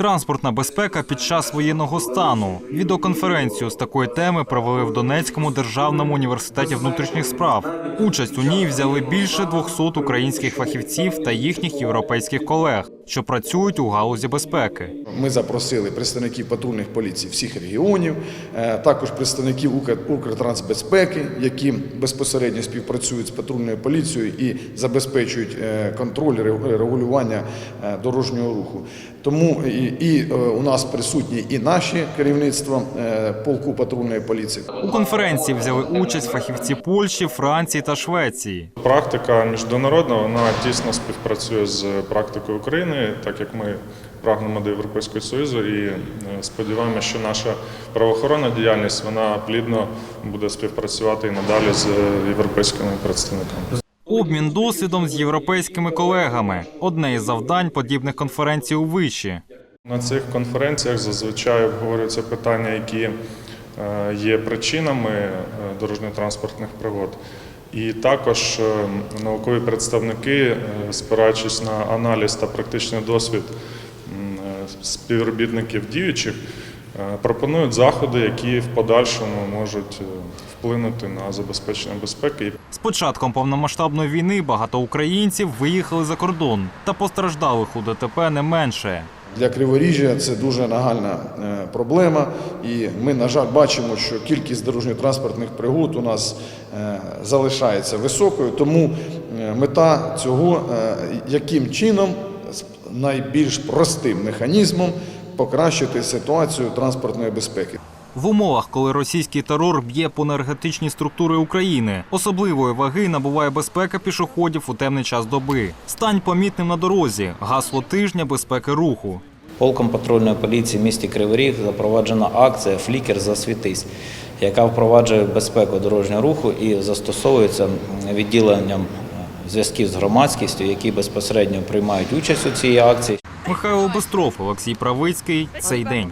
Транспортна безпека під час воєнного стану. Відеоконференцію з такої теми провели в Донецькому державному університеті внутрішніх справ. Участь у ній взяли більше 200 українських фахівців та їхніх європейських колег, що працюють у галузі безпеки. Ми запросили представників патрульних поліцій всіх регіонів, е, також представників Укр- Укртрансбезпеки, які безпосередньо співпрацюють з патрульною поліцією і забезпечують е, контроль регулювання е, дорожнього руху. Тому і, і у нас присутні і наші керівництва полку патрульної поліції. У конференції взяли участь фахівці Польщі, Франції та Швеції. Практика міжнародна вона тісно співпрацює з практикою України, так як ми прагнемо до Європейського Союзу і е, сподіваємося, що наша правоохоронна діяльність вона плідно буде співпрацювати і надалі з е, європейськими представниками. Обмін досвідом з європейськими колегами одне із завдань подібних конференцій у виші. На цих конференціях зазвичай обговорюються питання, які е, є причинами дорожньо-транспортних пригод. І також е, наукові представники, е, спираючись на аналіз та практичний досвід е, співробітників діючих, пропонують заходи, які в подальшому можуть вплинути на забезпечення безпеки. З початком повномасштабної війни багато українців виїхали за кордон та постраждалих у ДТП не менше. Для Криворіжжя це дуже нагальна е, проблема, і ми, на жаль, бачимо, що кількість дорожньо-транспортних пригод у нас е, залишається високою. Тому е, мета цього, яким чином найбільш простим механізмом покращити ситуацію транспортної безпеки. В умовах, коли російський терор б'є по енергетичній структури України, особливої ваги набуває безпека пішоходів у темний час доби. Стань помітним на дорозі. Гасло тижня безпеки руху. Полком патрульної поліції в місті Кривий Ріг запроваджена акція Флікер засвітись, яка впроваджує безпеку дорожнього руху і застосовується відділенням зв'язків з громадськістю, які безпосередньо приймають участь у цій акції. Михайло Бистров, Олексій Правицький. Цей день.